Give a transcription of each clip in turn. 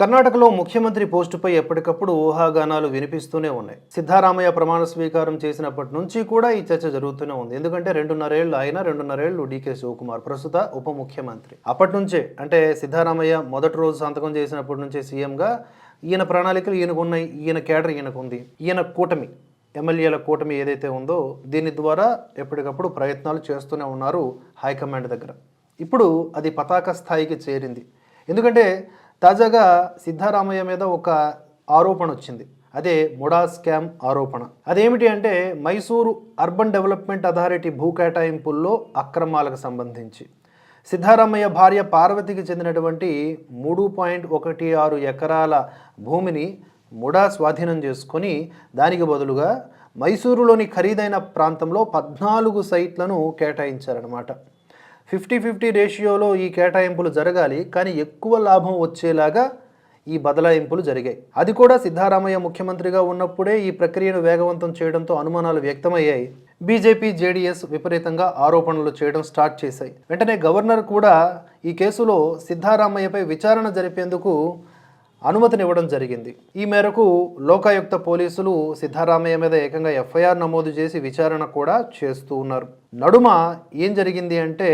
కర్ణాటకలో ముఖ్యమంత్రి పోస్టుపై ఎప్పటికప్పుడు ఊహాగానాలు వినిపిస్తూనే ఉన్నాయి. సిద్ధారామయ్య ప్రమాణ స్వీకారం చేసినప్పటి నుంచి కూడా ఈ చర్చ జరుగుతూనే ఉంది. ఎందుకంటే రెండున్నరేళ్ళు ఆయన రెండున్నరేళ్ళు డీకే శివకుమార్ ప్రస్తుత ఉప ముఖ్యమంత్రి. అప్పటి నుంచే అంటే సిద్ధారామయ్య మొదటి రోజు సంతకం చేసినప్పటి నుంచే సీఎంగా ఈయన ప్రణాళికలు ఈయనకు ఉన్నాయి ఈయన కేడర్ ఈయనకు ఉంది ఈయన కూటమి ఎమ్మెల్యేల కూటమి ఏదైతే ఉందో దీని ద్వారా ఎప్పటికప్పుడు ప్రయత్నాలు చేస్తూనే ఉన్నారు హైకమాండ్ దగ్గర. ఇప్పుడు అది పతాక స్థాయికి చేరింది. ఎందుకంటే తాజాగా సిద్ధారామయ్య మీద ఒక ఆరోపణ వచ్చింది. అదే ముడా స్కామ్ ఆరోపణ. అదేమిటి అంటే మైసూరు అర్బన్ డెవలప్మెంట్ అథారిటీ భూ కేటాయింపుల్లో అక్రమాలకు సంబంధించి. సిద్ధారామయ్య భార్య పార్వతికి చెందినటువంటి మూడు పాయింట్ ఒకటి ఆరు ఎకరాల భూమిని ముడా స్వాధీనం చేసుకొని దానికి బదులుగా మైసూరులోని ఖరీదైన ప్రాంతంలో పద్నాలుగు సైట్లను కేటాయించారనమాట ఫిఫ్టీ ఫిఫ్టీ రేషియోలో ఈ కేటాయింపులు జరగాలి కానీ ఎక్కువ లాభం వచ్చేలాగా ఈ బదలాయింపులు జరిగాయి. అది కూడా సిద్ధారామయ్య ముఖ్యమంత్రిగా ఉన్నప్పుడే ఈ ప్రక్రియను వేగవంతం చేయడంతో అనుమానాలు వ్యక్తమయ్యాయి. బీజేపీ జేడీఎస్ విపరీతంగా ఆరోపణలు చేయడం స్టార్ట్ చేశాయి. వెంటనే గవర్నర్ కూడా ఈ కేసులో సిద్ధారామయ్యపై విచారణ జరిపేందుకు అనుమతినివ్వడం జరిగింది. ఈ మేరకు లోకాయుక్త పోలీసులు సిద్ధారామయ్య మీద ఏకంగా ఎఫ్ఐఆర్ నమోదు చేసి విచారణ కూడా చేస్తూ ఉన్నారు. నడుమ ఏం జరిగింది అంటే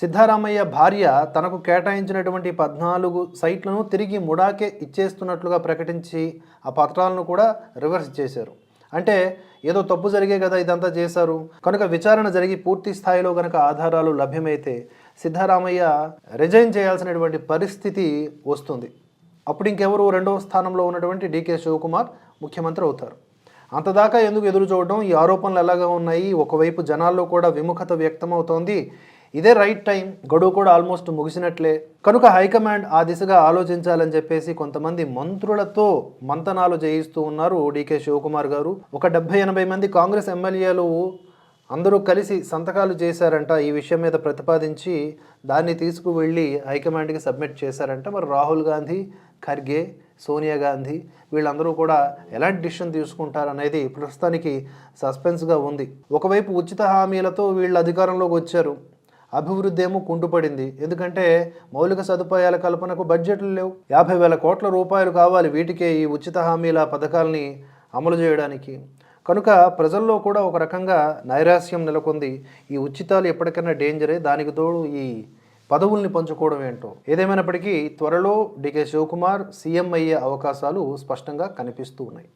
సిద్ధారామయ్య భార్య తనకు కేటాయించినటువంటి పద్నాలుగు సైట్లను తిరిగి ముడాకే ఇచ్చేస్తున్నట్లుగా ప్రకటించి ఆ పత్రాలను కూడా రివర్స్ చేశారు. అంటే ఏదో తప్పు జరిగే కదా ఇదంతా చేశారు. కనుక విచారణ జరిగి పూర్తి స్థాయిలో కనుక ఆధారాలు లభ్యమైతే సిద్ధారామయ్య రిజైన్ చేయాల్సినటువంటి పరిస్థితి వస్తుంది. అప్పుడు ఇంకెవరు రెండవ స్థానంలో ఉన్నటువంటి డీకే శివకుమార్ ముఖ్యమంత్రి అవుతారు. అంతదాకా ఎందుకు ఎదురు చూడడం? ఈ ఆరోపణలు ఎలాగా ఉన్నాయి? ఒకవైపు జనాల్లో కూడా విముఖత వ్యక్తమవుతోంది. ఇదే రైట్ టైం. గడువు కూడా ఆల్మోస్ట్ ముగిసినట్లే. కనుక హైకమాండ్ ఆ దిశగా ఆలోచించాలని చెప్పేసి కొంతమంది మంత్రులతో మంతనాలు చేయిస్తూ ఉన్నారు డీకే శివకుమార్ గారు. ఒక డెబ్బై ఎనభై మంది కాంగ్రెస్ ఎమ్మెల్యేలు అందరూ కలిసి సంతకాలు చేశారంట ఈ విషయం మీద ప్రతిపాదించి దాన్ని తీసుకువెళ్ళి హైకమాండ్కి సబ్మిట్ చేశారంట. మరి రాహుల్ గాంధీ ఖర్గే సోనియా గాంధీ వీళ్ళందరూ కూడా ఎలాంటి డిసిషన్ తీసుకుంటారనేది ప్రస్తుతానికి సస్పెన్స్గా ఉంది. ఒకవైపు ఉచిత హామీలతో వీళ్ళు అధికారంలోకి వచ్చారు. అభివృద్ధి ఏమో కుంటుపడింది. ఎందుకంటే మౌలిక సదుపాయాల కల్పనకు బడ్జెట్లు లేవు. యాభై వేల కోట్ల రూపాయలు కావాలి వీటికే ఈ ఉచిత హామీల పథకాల్ని అమలు చేయడానికి. కనుక ప్రజల్లో కూడా ఒక రకంగా నైరాస్యం నెలకొంది. ఈ ఉచితాలు ఎప్పటికైనా డేంజరే. దానికి తోడు ఈ పదవుల్ని పంచుకోవడం ఏంటో. ఏదేమైనప్పటికీ త్వరలో డికే శివకుమార్ సీఎం అయ్యే అవకాశాలు స్పష్టంగా కనిపిస్తూ ఉన్నాయి.